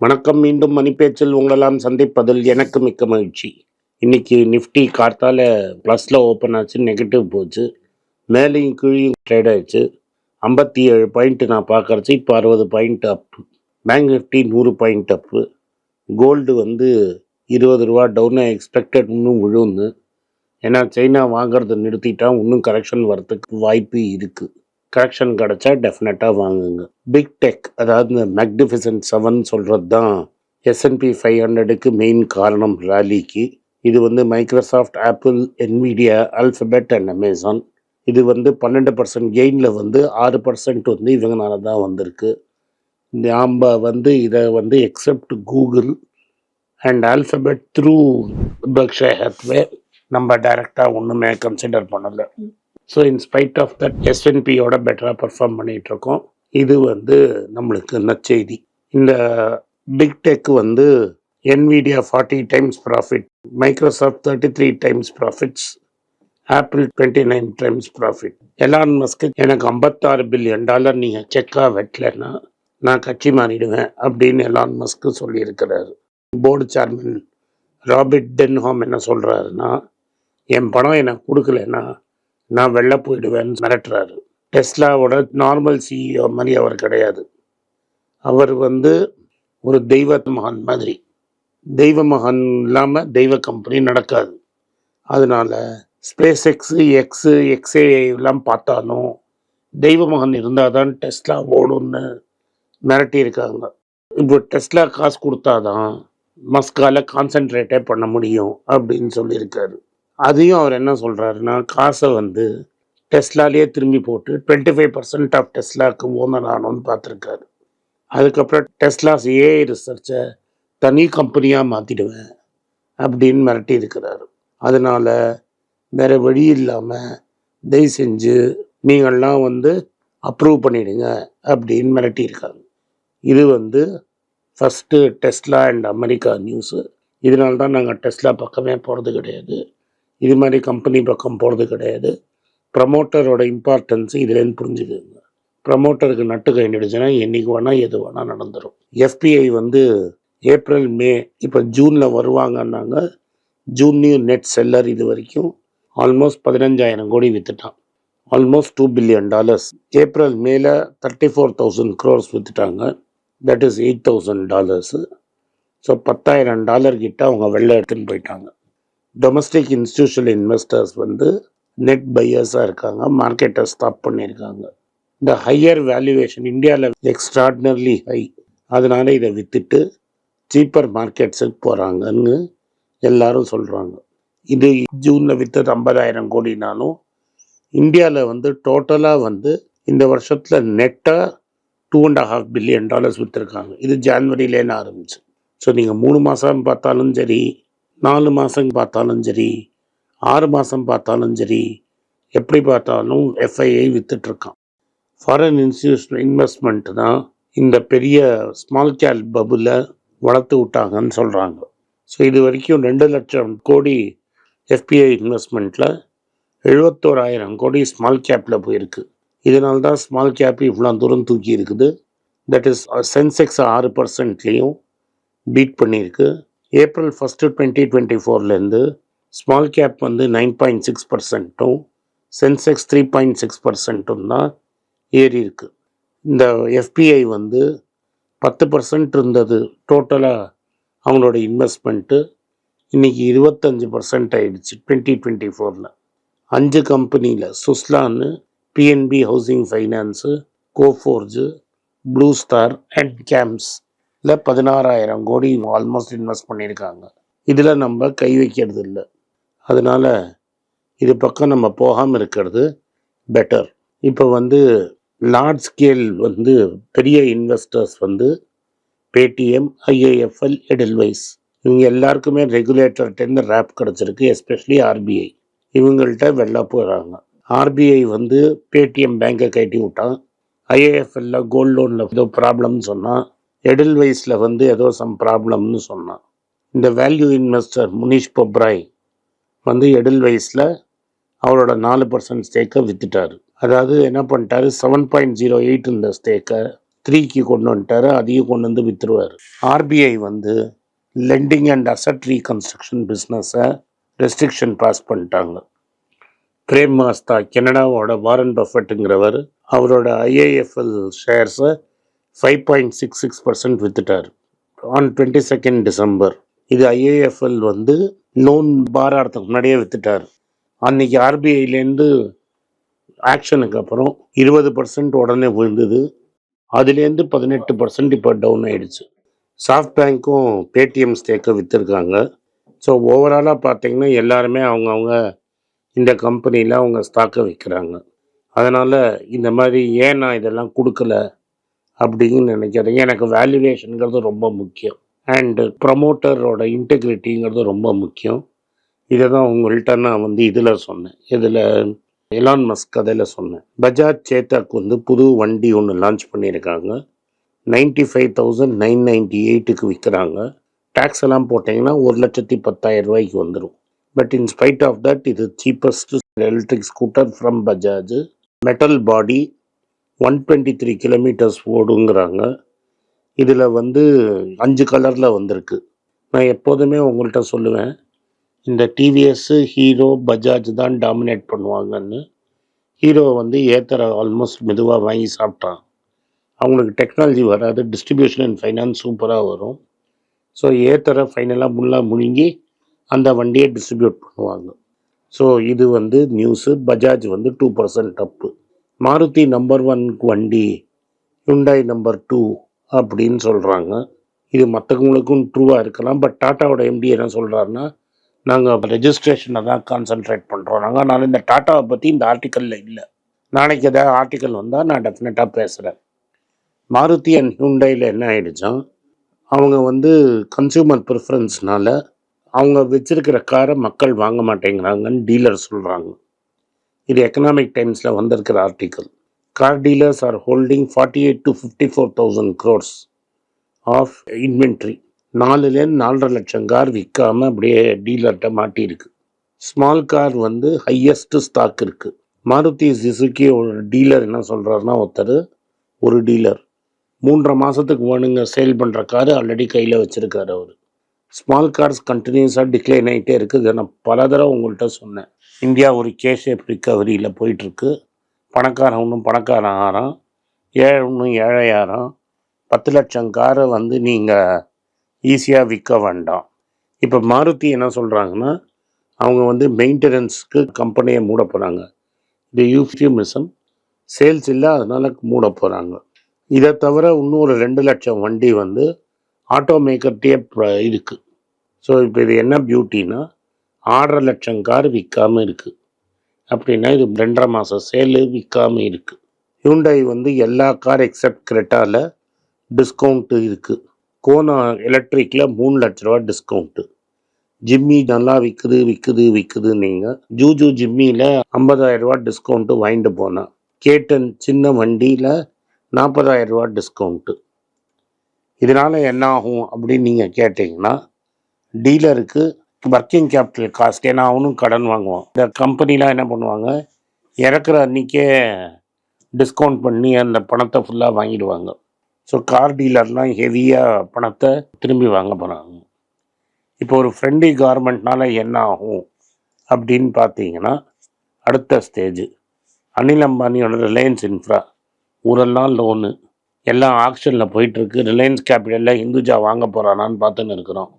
வணக்கம் மீண்டும் மணிப்பேச்சில் உங்களெல்லாம் சந்திப்பதில் எனக்கு மிக்க மகிழ்ச்சி. இன்னைக்கு நிஃப்டி கார்த்தால ப்ளஸில் ஓப்பன் ஆச்சு நெகட்டிவ் போச்சு. மேலேயும் கீழையும் ட்ரேட் ஆயிடுச்சு. ஐம்பத்தி ஏழு பாயிண்ட் நான் பார்க்கறச்சு இப்போ அறுபது பாயிண்ட் அப் பேங்க் நிஃப்டி நூறு பாயிண்ட் அப்பு கோல்டு வந்து இருபது ரூபா டவுன் எக்ஸ்பெக்டட் இன்னும் விழுந்து. ஏன்னா சைனா வாங்குறத நிறுத்திட்டா இன்னும் கரெக்ஷன் வரத்துக்கு வாய்ப்பு இருக்குது கரெக்ஷன் கிடச்சா டெஃபினட்டாக வாங்குங்க. பிக் டெக் அதாவது இந்த மேக்னிஃபிசன்ட் செவன் சொல்கிறது தான் எஸ்என்பி ஃபைவ் ஹண்ட்ரடுக்கு மெயின் காரணம் ராலிக்கு இது வந்து Microsoft Apple Nvidia Alphabet and Amazon இது வந்து பன்னெண்டு பர்சன்ட் கெயினில் வந்து ஆறு பர்சன்ட் வந்து இவங்கனால தான் வந்திருக்கு. நாம் வந்து இதை வந்து except Google and Alphabet through Berkshire Hathaway நம்ம டைரெக்டாக ஒன்றுமே கன்சிடர் பண்ணலை. So in spite of that எஸ்என்பியோட பெட்டராக பர்ஃபார்ம் பண்ணிகிட்ருக்கோம் இருக்கோம். இது வந்து நம்மளுக்கு நற்செய்தி இந்த பிக் டெக் வந்து Nvidia forty times profit Microsoft thirty three times profits Apple twenty nine times profit Elon Musk எனக்கு ஐம்பத்தாறு பில்லியன் டாலர் நீங்கள் செக்காக வெட்டலைன்னா நான் கட்சி மாறிடுவேன் அப்படின்னு எலான் மஸ்க்கு சொல்லியிருக்கிறாரு. போர்டு சேர்மன் ராபர்ட் டென்ஹாம் என்ன சொல்கிறாருன்னா என் பணம் எனக்கு கொடுக்கலன்னா நான் வெளில போயிடுவேன்னு மிரட்டுறாரு. டெஸ்லாவோட நார்மல் சிஇஓ மாதிரி அவர் கிடையாது. அவர் வந்து ஒரு தெய்வ மகான் மாதிரி. தெய்வ மகான் இல்லாமல் தெய்வ கம்பெனி நடக்காது. அதனால ஸ்பேஸ் எக்ஸு எக்ஸு எக்ஸே எல்லாம் பார்த்தாலும் தெய்வ மகன் இருந்தால் தான் டெஸ்லா ஓடும்னு மிரட்டியிருக்காங்க இப்போ டெஸ்லா காசு கொடுத்தாதான் மஸ்கால கான்சென்ட்ரேட்டே பண்ண முடியும் அப்படின்னு சொல்லியிருக்காரு. அதையும் அவர் என்ன சொல்கிறாருன்னா காசை வந்து டெஸ்லாலேயே திரும்பி போட்டு டுவெண்ட்டி ஃபைவ் பர்சன்ட் ஆஃப் டெஸ்லாவுக்கு ஓனர் ஆனோன்னு பார்த்துருக்காரு. அதுக்கப்புறம் டெஸ்லாஸ் ஏஐ ரிசர்ச்சை தனி கம்பெனியாக மாற்றிடுவேன் அப்படின்னு மிரட்டி இருக்கிறாரு. அதனால் வேறு வழி இல்லாமல் தயவு செஞ்சு நீங்கள்லாம் வந்து அப்ரூவ் பண்ணிடுங்க அப்படின்னு மிரட்டியிருக்காங்க இது வந்து first Tesla and America news இதனால தான் நாங்கள் டெஸ்லா பக்கமே போகிறது கிடையாது. இது மாதிரி கம்பெனி பக்கம் போகிறது கிடையாது. ப்ரமோட்டரோட இம்பார்ட்டன்ஸ் இதுலேருந்து புரிஞ்சுக்குங்க. ப்ரமோட்டருக்கு நட்டு கை நடிச்சுன்னா என்றைக்கு வேணால் எது வேணால் நடந்துடும் எஃபிஐ வந்து ஏப்ரல் மே இப்போ ஜூனில் வருவாங்கன்னாங்க. ஜூன்லேயும் நெட் செல்லர் இது வரைக்கும் ஆல்மோஸ்ட் பதினஞ்சாயிரம் கோடி விற்றுட்டான் almost two billion dollars April மேல thirty four thousand crores விற்றுட்டாங்க that is eight thousand dollars so பத்தாயிரம் டாலர் கிட்ட அவங்க வெளில எடுத்துன்னு போயிட்டாங்க. டொமஸ்டிக் இன்ஸ்டியூஷனல் இன்வெஸ்டர்ஸ் வந்து நெட் பையர்ஸாக இருக்காங்க மார்க்கெட்டை ஸ்டாப் பண்ணியிருக்காங்க. இந்த ஹையர் வேல்யூவேஷன் இந்தியாவில் எக்ஸ்ட்ராடினர்லி ஹை அதனால இதை விற்றுட்டு சீப்பர் மார்க்கெட்ஸுக்கு போகிறாங்கன்னு எல்லாரும் சொல்கிறாங்க இது ஜூனில் விற்றது ஐம்பதாயிரம் கோடினாலும் இந்தியாவில் வந்து டோட்டலாக வந்து இந்த வருஷத்தில் நெட்டாக two and half billion dollars விற்றுருக்காங்க இது ஜான்வரியிலேன்னு ஆரம்பிச்சு. ஸோ நீங்கள் மூணு மாதம் பார்த்தாலும் சரி நாலு மாதம் பார்த்தாலும் சரி ஆறு மாதம் பார்த்தாலும் சரி எப்படி பார்த்தாலும் எஃப்ஐஐ விற்றுட்ருக்கான் ஃபாரின் இன்ஸ்டியூஷன் இன்வெஸ்ட்மெண்ட் தான் இந்த பெரிய ஸ்மால் கேப் பபுல வளர்த்து விட்டாங்கன்னு சொல்கிறாங்க ஸோ இது வரைக்கும் ரெண்டு லட்சம் கோடி எஃபிஐ இன்வெஸ்ட்மெண்ட்டில் எழுபத்தோராயிரம் கோடி ஸ்மால் கேப்பில் போயிருக்கு. இதனால தான் ஸ்மால் கேப் இவ்வளோ தூரம் தூக்கி இருக்குது. தட் இஸ் சென்செக்ஸ் ஆறு பர்சன்ட்லேயும் பீட் பண்ணியிருக்கு. ஏப்ரல் ஃபஸ்ட்டு டுவெண்ட்டி டுவெண்ட்டி ஃபோர்லேருந்து ஸ்மால் கேப் வந்து நைன் பாயிண்ட் சிக்ஸ் பர்சன்ட்டும் சென்செக்ஸ் த்ரீ பாயிண்ட் சிக்ஸ் பர்சன்ட்டும் தான் ஏறி இருக்குது இந்த எஃபிஐ வந்து பத்து பர்சன்ட் இருந்தது டோட்டலாக அவங்களோட இன்வெஸ்ட்மெண்ட்டு இன்னைக்கு இருபத்தஞ்சி பர்சன்ட் ஆகிடுச்சு டுவெண்ட்டி டுவெண்ட்டி ஃபோரில் அஞ்சு கம்பெனியில் சுஸ்லான்னு PNB housing finance Coforge Blue Star and CAMS இல்லை பதினாறாயிரம் கோடி ஆல்மோஸ்ட் இன்வெஸ்ட் பண்ணியிருக்காங்க. இதில் நம்ம கை வைக்கிறது இல்லை. அதனால் இது பக்கம் நம்ம போகாமல் இருக்கிறது பெட்டர் இப்போ வந்து லார்ஜ் ஸ்கேல் வந்து பெரிய இன்வெஸ்டர்ஸ் வந்து பேடிஎம் ஐஏஎஃப்எல் எடில்வைஸ் இவங்க எல்லாருக்குமே ரெகுலேட்டர்கிட்டேருந்து ரேப் கிடச்சிருக்கு எஸ்பெஷலி ஆர்பிஐ இவங்கள்ட்ட வெளில போகிறாங்க ஆர்பிஐ வந்து பேடிஎம் பேங்கை கட்டி விட்டான். ஐஏஎஃப்எல்ல கோல்ட் லோனில் ஏதோ ப்ராப்ளம்னு சொன்னால் எடில் வைஸில் வந்து ஏதோ சம் ப்ராப்ளம்னு சொன்னான். இந்த வேல்யூ இன்வெஸ்டர் முனிஷ் பொப்ராய் வந்து எடில் வைஸில் அவரோட நாலு பர்சன்ட் ஸ்டேக்கை வித்துட்டாரு. அதாவது என்ன பண்ணிட்டாரு? செவன் பாயிண்ட் ஜீரோ எயிட் இந்த ஸ்டேக்கை த்ரீக்கு கொண்டு வந்துட்டாரு. அதையும் கொண்டு வந்து விற்றுருவார் ஆர்பிஐ வந்து லெண்டிங் அண்ட் அசட் ரீகன்ஸ்ட்ரக்ஷன் பிஸ்னஸை ரெஸ்ட்ரிக்ஷன் பாஸ் பண்ணிட்டாங்க. பிரேம் மாஸ்தா கனடாவோட வாரன் பஃபட்டுங்கிறவர் அவரோட IIFL ஷேர்ஸை five point six six percent வித்துட்டார். On twenty second December இது ஐஏஎஃப்எல் வந்து லோன் பாராடுறதுக்கு முன்னாடியே வித்துட்டார். அன்னைக்கு ஆர்பிஐலேருந்து ஆக்ஷனுக்கு அப்புறம் இருபது பர்சன்ட் உடனே விழுந்தது. அதுலேருந்து பதினெட்டு பர்சன்ட் இப்போ டவுன் ஆயிடுச்சு. சாஃப்ட் பேங்க்கும் பேடிஎம் ஸ்டேக்கை விற்றுருக்காங்க ஸோ ஓவராலாக பார்த்தீங்கன்னா எல்லாருமே அவங்கவுங்க இந்த கம்பெனியில் அவங்க ஸ்டாக்கை விற்கிறாங்க அதனால் இந்த மாதிரி ஏன் நான் இதெல்லாம் கொடுக்கல? அப்படின்னு நினைக்கிறேன் எனக்கு வேல்யூவேஷனுங்கிறது ரொம்ப முக்கியம். அண்டு ப்ரமோட்டரோட இன்டெகிரிட்டிங்கிறது ரொம்ப முக்கியம். இதை தான் உங்கள்கிட்ட நான் வந்து இதில் சொன்னேன். இதில் எலான் மஸ்க் கதையில் சொன்னேன். பஜாஜ் சேத்தாக் வந்து புது வண்டி ஒன்று லான்ச் பண்ணியிருக்காங்க. Ninety five thousand nine ninety எயிட்டுக்கு விற்கிறாங்க டேக்ஸ் எல்லாம் போட்டிங்கன்னா ஒரு லட்சத்தி பத்தாயிரம் ரூபாய்க்கு வந்துடும் but in spite of that இது cheapest electric scooter from Bajaj metal body one twenty three kilometres ஓடுங்கிறாங்க. இதில் வந்து அஞ்சு கலரில் வந்திருக்கு. நான் எப்போதுமே உங்கள்கிட்ட சொல்லுவேன் இந்த டிவிஎஸ்ஸு ஹீரோ பஜாஜ் தான் டாமினேட் பண்ணுவாங்கன்னு. ஹீரோ வந்து ஏத்தர ஆல்மோஸ்ட் மெதுவாக வாங்கி சாப்பிட்டான். அவங்களுக்கு டெக்னாலஜி வராது டிஸ்ட்ரிபியூஷன் அண்ட் ஃபைனான்ஸ் சூப்பராக வரும். ஸோ ஏத்தர ஃபைனலாக முல்லாக முழுங்கி அந்த வண்டியை டிஸ்ட்ரிபியூட் பண்ணுவாங்க. ஸோ இது வந்து நியூஸு பஜாஜ் வந்து two percent up Maruti number one வண்டி ஹுண்டாய் நம்பர் டூ அப்படின்னு சொல்கிறாங்க இது மற்றவங்களுக்கும் ட்ரூவாக இருக்கலாம். பட் டாட்டாவோட எம்டி என்ன சொல்கிறாருன்னா நாங்கள் ரெஜிஸ்ட்ரேஷனை தான் கான்சென்ட்ரேட் பண்ணுறோம் நாங்கள் நான் இந்த டாட்டாவை பற்றி இந்த ஆர்டிக்கலில் இல்லை. நாளைக்கு ஏதாவது ஆர்டிக்கல் வந்தால் நான் டெஃபினட்டாக பேசுகிறேன் மாருதி அண்ட் ஹுண்டாயில் என்ன ஆயிடுச்சான் அவங்க வந்து கன்சியூமர் ப்ரிஃபரன்ஸ்னால அவங்க வச்சுருக்கிற காரை மக்கள் வாங்க மாட்டேங்கிறாங்கன்னு டீலர் சொல்கிறாங்க இது எக்கனாமிக் டைம்ஸில் வந்திருக்கிற article car dealers are holding forty eight to fifty four thousand crores of inventory நாலுலேருந்து நாலரை லட்சம் கார் விற்காம அப்படியே டீலர்கிட்ட மாட்டியிருக்கு. ஸ்மால் கார் வந்து ஹையஸ்ட் ஸ்டாக் இருக்குது மாருதி சுசுகி ஒரு டீலர் என்ன சொல்கிறாருன்னா ஒருத்தர் ஒரு டீலர் மூன்றரை மாதத்துக்கு வேணுங்க சேல் பண்ணுற கார் ஆல்ரெடி கையில் வச்சுருக்காரு அவர். ஸ்மால் கார்ஸ் கண்டினியூஸாக டிக்ளைன் ஆகிட்டே இருக்குது. நான் பல தடவை உங்கள்கிட்ட சொன்னேன். இந்தியா ஒரு கேஷேப் ரிக்கவரியில் போயிட்டுருக்கு. பணக்காரன் ஒன்றும் பணக்காரன் ஆறான். ஏழை இன்னும் ஏழை பத்து லட்சம் காரை வந்து நீங்கள் ஈஸியாக விற்க வேண்டாம். இப்போ மாருதி என்ன சொல்கிறாங்கன்னா அவங்க வந்து மெயின்டெனன்ஸ்க்கு கம்பெனியை மூட போகிறாங்க இது யூஃபியூமிசம் சேல்ஸ் இல்லை அதனால் மூட போகிறாங்க இதை தவிர இன்னும் ஒரு ரெண்டு லட்சம் வண்டி வந்து ஆட்டோ மேக்கர்கிட்டே இருக்குது ஸோ இப்போ இது என்ன பியூட்டினா ஆறரை லட்சம் கார் விற்காம இருக்குது அப்படின்னா இது ரெண்டரை மாதம் சேலு விற்காம இருக்குது ஹியூண்டாய் வந்து எல்லா கார் எக்ஸப்ட் கிரெட்டாவில் டிஸ்கவுண்ட்டு இருக்குது கோனா எலக்ட்ரிக்கில் மூணு லட்ச ரூபா டிஸ்கவுண்ட்டு ஜிம்மி நல்லா விற்குது விற்குது விற்குது நீங்கள் ஜூஜூ ஜிம்மியில் ஐம்பதாயிரம் ரூபா டிஸ்கவுண்ட்டு வாங்கிட்டு போனேன் கேட்டன் சின்ன வண்டியில் நாற்பதாயிரம் ரூபா டிஸ்கவுண்ட்டு இதனால் என்ன ஆகும் அப்படின்னு நீங்கள் கேட்டிங்கன்னா டீலருக்கு ஒர்க்கிங் கேபிட்டல் காஸ்ட் ஏன்னா அவனும் கடன் வாங்குவான். இந்த கம்பெனிலாம் என்ன பண்ணுவாங்க? இறக்குற அன்றைக்கே டிஸ்கவுண்ட் பண்ணி அந்த பணத்தை ஃபுல்லாக வாங்கிடுவாங்க. ஸோ கார் டீலர்லாம் ஹெவியாக பணத்தை திரும்பி வாங்க போகிறாங்க இப்போ ஒரு ஃப்ரெண்ட்லி கார்மெண்ட்னால என்ன ஆகும் அப்படின்னு பார்த்தீங்கன்னா அடுத்த ஸ்டேஜ் அனில் அம்பானியோட ரிலையன்ஸ் இன்ஃப்ரா ஊரெல்லாம் லோனு எல்லாம் ஆக்ஷனில் போயிட்டுருக்கு ரிலையன்ஸ் கேபிட்டலில் இந்துஜா வாங்க போகிறானான்னு பார்த்துன்னு இருக்கிறோம்.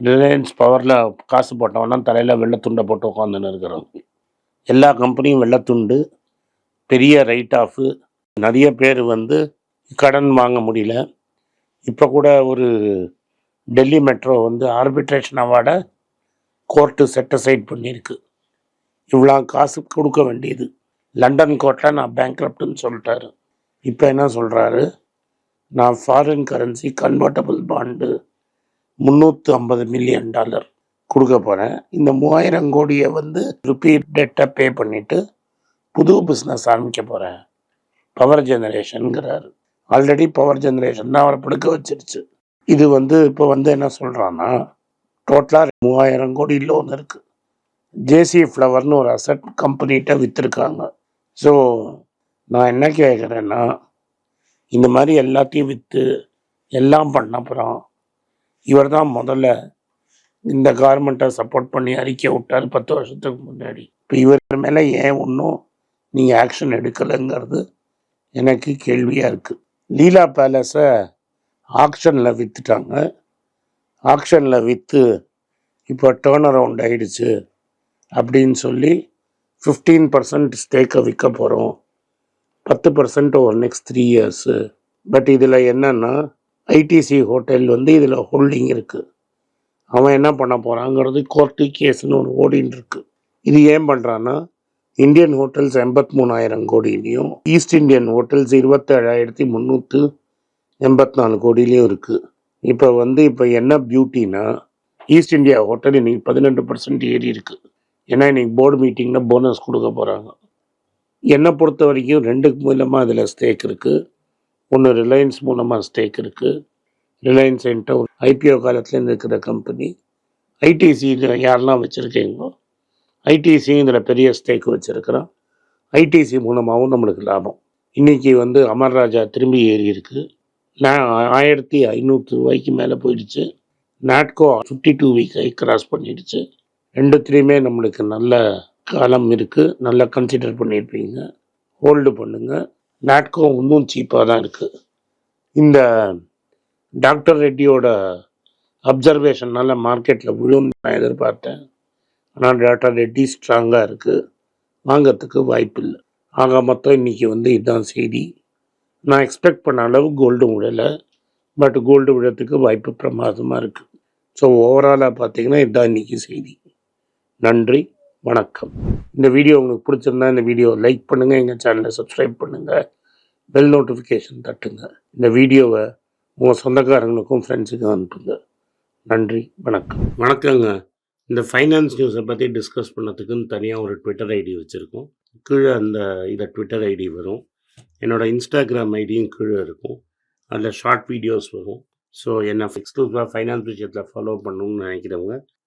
ரிலையன்ஸ் பவரில் காசு போட்டவனா தலையில் வெள்ளத்துண்டை போட்டு உட்காந்துன்னு இருக்கிறோம் எல்லா கம்பெனியும் வெள்ளத்துண்டு பெரிய ரைட் ஆஃபு நிறைய பேர் வந்து கடன் வாங்க முடியல. இப்போ கூட ஒரு டெல்லி மெட்ரோ வந்து ஆர்பிட்ரேஷன் அவார்டை கோர்ட்டு செட்டசைட் பண்ணியிருக்கு. இவ்வளோ காசு கொடுக்க வேண்டியது. லண்டன் கோர்ட்டில் நான் பேங்க்ரப்ட்னு சொல்லிட்டாரு. இப்போ என்ன சொல்கிறாரு நான் ஃபாரின் கரன்சி கன்வெர்டபுள் பாண்டு முந்நூற்று ஐம்பது மில்லியன் டாலர் கொடுக்க போகிறேன் இந்த மூவாயிரம் கோடியை வந்து ருப்பீ பே பண்ணிவிட்டு புது பிஸ்னஸ் ஆரம்பிக்க போகிறேன் பவர் ஜெனரேஷனுங்கிறாரு ஆல்ரெடி பவர் ஜெனரேஷன் தான் அவரை படுக்க வச்சிருச்சு. இது வந்து இப்போ வந்து என்ன சொல்கிறான்னா டோட்டலாக மூவாயிரம் கோடி லோன் இருக்குது ஜேசி ஃப்ளவர்னு ஒரு அசட் கம்பெனிகிட்ட விற்றுருக்காங்க ஸோ நான் என்ன கேட்குறேன்னா இந்த மாதிரி எல்லாத்தையும் விற்று எல்லாம் பண்ண அப்புறம் இவர் தான் முதல்ல இந்த கவர்மெண்ட்டை சப்போர்ட் பண்ணி அறிக்கை விட்டார் பத்து வருஷத்துக்கு முன்னாடி. இப்போ இவர் மேலே ஏன் ஒன்றும் நீங்கள் ஆக்ஷன் எடுக்கலைங்கிறது எனக்கு கேள்வியாக இருக்குது லீலா பேலஸை ஆக்ஷனில் விற்றுட்டாங்க ஆக்ஷனில் விற்று இப்போ டேர்ன் அரவுண்ட் ஆகிடுச்சு அப்படின்னு சொல்லி ஃபிஃப்டீன் பர்சன்ட் ஸ்டேக்கை விற்க போகிறோம் பத்து பர்சன்ட் ஒரு நெக்ஸ்ட் த்ரீ இயர்ஸு பட் இதில் என்னென்னா ஐடிசி ஹோட்டல் வந்து இதில் ஹோல்டிங் இருக்குது அவன் என்ன பண்ண போகிறாங்கிறது கோர்ட்டு கேஸ்னு ஒரு ஓடின்னு இருக்கு. இது ஏன் பண்ணுறான்னா இந்தியன் ஹோட்டல்ஸ் எண்பத்தி மூணாயிரம் கோடியிலையும் ஈஸ்ட் இந்தியன் ஹோட்டல்ஸ் இருபத்தேழாயிரத்தி முந்நூற்று எண்பத்தி நாலு கோடியிலையும் இருக்குது இப்போ வந்து இப்போ என்ன பியூட்டினா ஈஸ்ட் இந்தியா ஹோட்டல் இன்றைக்கி பதினெட்டு பர்சன்ட் ஏறி இருக்குது ஏன்னா இன்றைக்கி போர்டு மீட்டிங்கில் போனஸ் கொடுக்க போகிறாங்க என்னை பொறுத்த வரைக்கும் ரெண்டுக்கு மூலமாக அதில் ஸ்டேக் இருக்குது ஒன்று ரிலையன்ஸ் மூலமாக ஸ்டேக் இருக்குது ரிலையன்ஸ் என்கிட்ட ஒரு ஐபிஓ காலத்துலேருந்து இருக்கிற கம்பெனி ஐடிசி யாரெல்லாம் வச்சுருக்கீங்களோ ஐடிசி இதில் பெரிய ஸ்டேக் வச்சுருக்கிறோம் ஐடிசி மூலமாகவும் நம்மளுக்கு லாபம். இன்றைக்கி வந்து அமர்ராஜா திரும்பி ஏறி இருக்குது நான் ஆயிரத்தி ஐநூற்று ரூபாய்க்கு மேலே போயிடுச்சு. Natco fifty two week cross பண்ணிடுச்சு. ரெண்டுத்துலேயுமே நம்மளுக்கு நல்ல காலம் இருக்குது நல்லா கன்சிடர் பண்ணியிருப்பீங்க ஹோல்டு பண்ணுங்கள் நாட்கோ இன்னும் சீப்பாக தான் இருக்குது இந்த டாக்டர் ரெட்டியோட அப்சர்வேஷன்னால் மார்க்கெட்டில் விழுன்னு நான் எதிர்பார்த்தேன். ஆனால் டாக்டர் ரெட்டி ஸ்ட்ராங்காக இருக்குது வாங்கிறதுக்கு வாய்ப்பு இல்லை ஆக மொத்தம் இன்றைக்கி வந்து இதுதான் செய்தி. நான் எக்ஸ்பெக்ட் பண்ண அளவு கோல்டு விழலை பட் கோல்டு விழத்துக்கு வாய்ப்பு பிரமாதமாக இருக்குது ஸோ ஓவராலாக பார்த்தீங்கன்னா இதுதான் இன்றைக்கி செய்தி. நன்றி. வணக்கம். இந்த வீடியோ உங்களுக்கு பிடிச்சிருந்தா இந்த வீடியோ லைக் பண்ணுங்கள் எங்கள் சேனலை சப்ஸ்கிரைப் பண்ணுங்கள் பெல் நோட்டிஃபிகேஷன் தட்டுங்க. இந்த வீடியோவை உங்கள் சொந்தக்காரங்களுக்கும் ஃப்ரெண்ட்ஸுக்கும் அனுப்புங்க. நன்றி வணக்கம். வணக்கங்க. இந்த ஃபைனான்ஸ் நியூஸை பற்றி டிஸ்கஸ் பண்ணதுக்குன்னு தனியாக ஒரு ட்விட்டர் ஐடி வச்சுருக்கோம். கீழே அந்த இதை ட்விட்டர் ஐடி வரும். என்னோட இன்ஸ்டாகிராம் ஐடியும் கீழே இருக்கும். அதில் ஷார்ட் வீடியோஸ் வரும். ஸோ என்னை எக்ஸ்க்ளூசிவாக ஃபைனான்ஸ் விஷயத்தில் ஃபாலோ பண்ணணும்னு நினைக்கிறவங்க